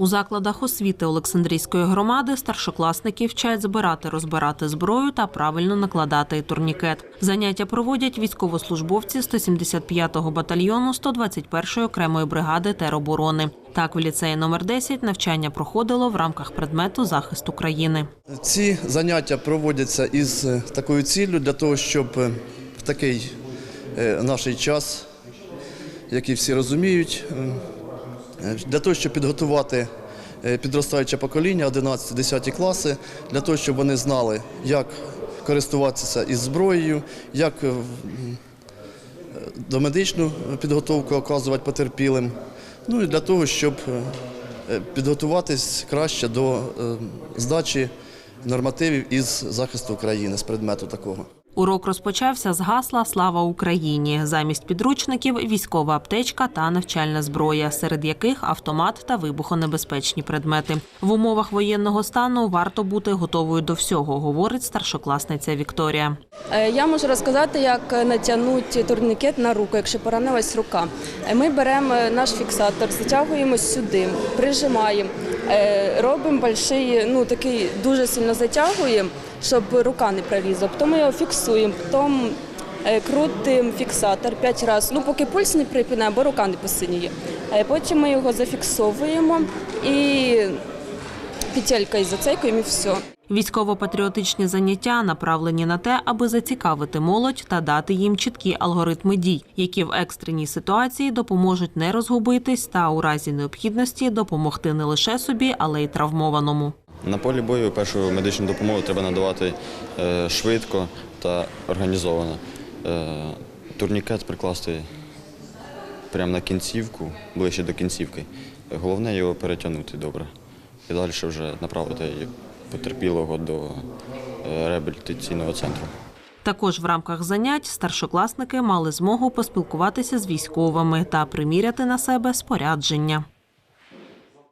У закладах освіти Олександрійської громади старшокласники вчать збирати, розбирати зброю та правильно накладати турнікет. Заняття проводять військовослужбовці 175-го батальйону 121-ї окремої бригади тероборони. Так, в ліцеї номер 10 навчання проходило в рамках предмету захисту країни. Ці заняття проводяться із е, такою ціллю для того, щоб е, в такий е, наш час, який всі розуміють, для того, щоб підготувати е, підростаюче покоління 11-10 класи, для того, щоб вони знали, як користуватися із зброєю, як е, е, домедичну підготовку оказувати потерпілим, ну і для того, щоб е, е, підготуватись краще до е, здачі нормативів із захисту України з предмету такого. Урок розпочався з гасла Слава Україні. Замість підручників військова аптечка та навчальна зброя, серед яких автомат та вибухонебезпечні предмети. В умовах воєнного стану варто бути готовою до всього, говорить старшокласниця Вікторія. Е, Я можу розказати, як натягнути турнікет на руку, якщо поранилась рука. Е, Ми беремо наш фіксатор, затягуємо сюди, прижимаємо, е, робимо больший, ну такий дуже сильно затягуємо, щоб рука не прорізала. Потім ми його фіксуємо, потім е, крутимо фіксатор п'ять разів, ну поки пульс не припине, бо рука не посиніє. Е, Потім ми його зафіксовуємо і петелькою зацейкуємо і все. Військово-патріотичні заняття направлені на те, аби зацікавити молодь та дати їм чіткі алгоритми дій, які в екстреній ситуації допоможуть не розгубитись та у разі необхідності допомогти не лише собі, але й травмованому. На полі бою першу медичну допомогу треба надавати е, швидко та організовано. Е, Турнікет прикласти прямо на кінцівку, ближче до кінцівки. Головне його перетягнути добре. І далі вже направити потерпілого до е, реабілітаційного центру. Також в рамках занять старшокласники мали змогу поспілкуватися з військовими та приміряти на себе спорядження.